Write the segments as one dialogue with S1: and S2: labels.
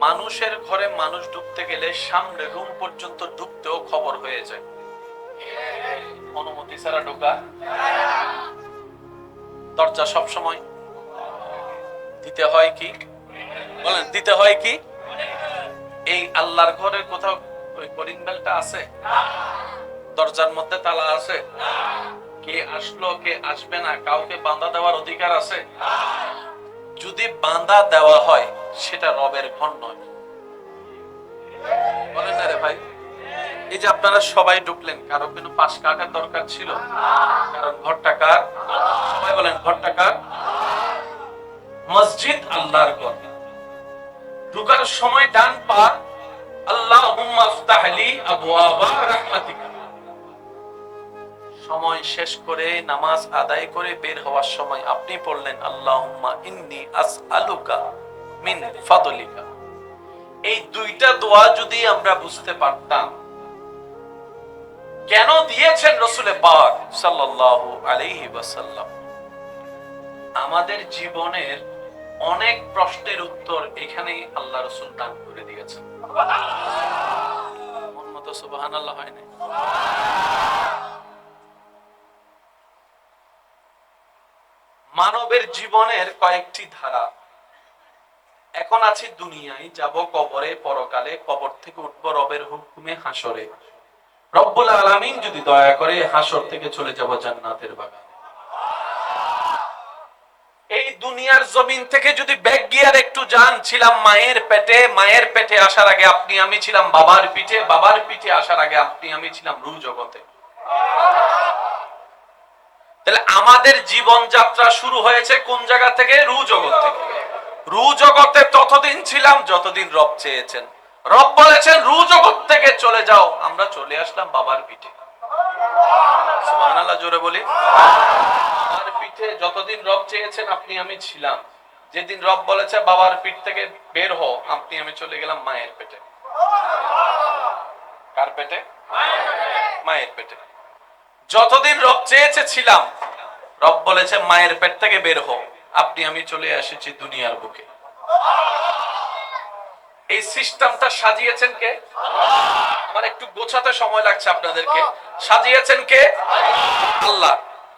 S1: মানুষের ঘরে মানুষ ঢুকতে গেলে সামনে রুম পর্যন্ত ঢুকতেও খবর হয়ে যায়। অনুমতি ছাড়া ঢোকা। দরজা সব সময় দিতে হয় কি? বলেন, দিতে হয় কি? এই আল্লাহর ঘরের কোথাও ওই কলিং বেলটা আছে? দরজার মধ্যে তালা আছে? কে আসলো, কে আসবে না? কাউকে বাঁধা দেওয়ার অধিকার আছে? যদি বাঁধা দেওয়া হয়, সেটা রবের ঘর নয়। বলেন না রে ভাই। এই যে আপনারা সবাই ঢুকলেন, কারও পাশ কাটার দরকার ছিল? কারণ ঘরটা কার? সবাই বলেন, ঘরটা কার? মসজিদ আল্লাহর ঘর। ঢুকার সময় ডান পা, আল্লাহুম্মা আফতাহলি আবওয়াবা রাহমাতিকা সময় শেষ করে নামাজ আদায় করে বের হওয়ার সময় আপনি পড়লেন, আল্লাহুম্মা ইন্নি মিন ফাদলিকা। এই দুইটা দোয়া যদি আমরা বুঝতে পারতাম, কেন দিয়েছেন রসুলে পাক সাল্লাল্লাহু আলাইহি ওয়াসাল্লাম? আমাদের জীবনের অনেক প্রশ্নের উত্তর এখানেই আল্লাহ রসুল দান করে দিয়েছেন। মন মতো সুবহানাল্লাহ হয় না মানবের জীবনের কয়েকটি ধারা। এখন আছি দুনিয়ায়, যাব কবরে, পরকালে, কবর থেকে উঠব রবের হুকুমে হাসরে রব্বুল আলামিন যদি দয়া করে হাসর থেকে চলে যাব জান্নাতের বাগান। এই দুনিয়ার জমিন থেকে যদি ব্যাগ গিয়ার একটু যান, ছিলাম মায়ের পেটে মায়ের পেটে আসার আগে আপনি, আমি ছিলাম বাবার পিঠে বাবার পিঠে আসার আগে আপনি, আমি ছিলাম রু জগতে। তাহলে আমাদের জীবন যাত্রা শুরু হয়েছে কোন জায়গা থেকে? রু জগৎ থেকে। রু জগতে ততদিন ছিলাম, যতদিন রব চেয়েছেন। রব বলেছেন, রু জগৎ থেকে চলে যাও। আমরা চলে আসলাম বাবার পিঠে। জোরে বলি। বাবার পিঠে যতদিন রব চেয়েছেন, আপনি আমি ছিলাম। যেদিন রব বলেছে, বাবার পিঠ থেকে বের হও, আপনি আমি চলে গেলাম মায়ের পেটে। কার পেটে। মায়ের পেটে। যতদিন রব চেয়েছে ছিলাম, রব বলেছে, মায়ের পেট থেকে বের হও। আপনি, আমি চলে এসেছি দুনিয়ার বুকে। এই সিস্টেমটা সাজিয়েছেন কে? আমার একটু গোছাতে সময় লাগছে আপনাদেরকে। সাজিয়েছেন কে? আল্লাহ।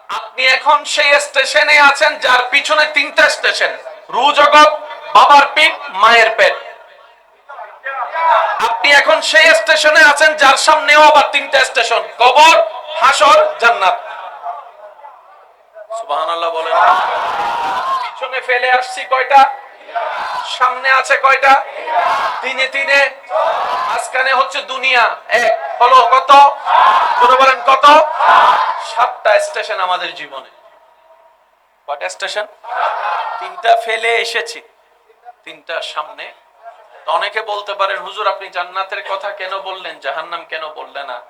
S1: আপনি এখন সেই স্টেশনে আছেন, যার পিছনে তিনটা স্টেশন। রু জগৎ, বাবার পিঠ, মায়ের পেট। আপনি এখন সেই স্টেশনে আছেন, যার সামনেও আবার তিনটা স্টেশন। কবর হাসর জান্নাত। সুবহানাল্লাহ বলেন। পিছনে ফেলে আসছি কয়টা? সামনে আছে কয়টা? তিনে তিনে। হচ্ছে দুনিয়া। এক। হলো কত? বলে বলেন কত? সাতটা স্টেশন আমাদের জীবনে। কয়টা স্টেশন? তিনটা ফেলে এসেছি। তিনটা সামনে। অনেকে বলতে পারেন, হুজুর, আপনি জান্নাতের কথা কেন বললেন? জাহান্নাম কেন বললেন না?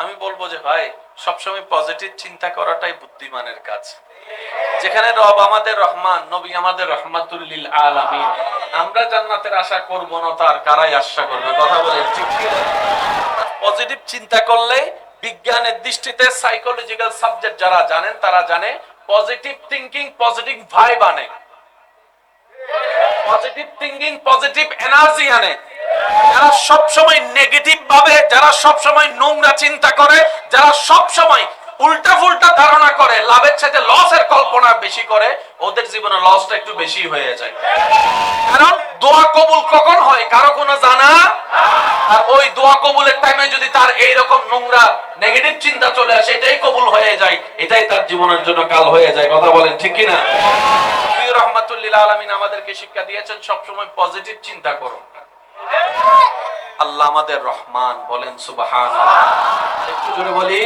S1: আমি বলব যে ভাই, সবসময় পজিটিভ চিন্তা করাটাই বুদ্ধিমানের কাজ। যেখানে রব আমাদের রহমান, নবী আমাদের রহমাতুল্লিল আলামিন। আমরা জান্নাতের আশা করব না, তার কারাই আশা করবে। কথা বলে পজিটিভ চিন্তা করলে বিজ্ঞানের দৃষ্টিতে সাইকোলজিক্যাল সাবজেক্ট যারা জানেন, তারা জানে পজিটিভ থিংকিং পজিটিভ ভাইব আনে। পজিটিভ থিংকিং পজিটিভ এনার্জি আনে। যারা সব সময় নেগেটিভ ভাবে, যারা সব সময় নোংরা চিন্তা করে, যারা সব সময় উল্টা ফুলটা ধারণা করে, লাভের সাথে লসের কল্পনা বেশি করে, ওদের জীবনে লসটা একটু বেশি হয়ে যায়। কারণ দোয়া কবুল কখন হয়? কারও কোনো জানা? আর ওই দোয়া কবুলের টাইমে যদি তার এইরকম নোংরা নেগেটিভ চিন্তা চলে আসে, এটাই কবুল হয়ে যায়, এটাই তার জীবনের জন্য কাল হয়ে যায়। কথা বলেন ঠিক কি না নবী রহমাতুল্লিল আলমিন আমাদেরকে শিক্ষা দিয়েছেন, সবসময় পজিটিভ চিন্তা করুন আল্লাহ আমাদের রহমান বলেন সুবাহান একটু জোরে বলি।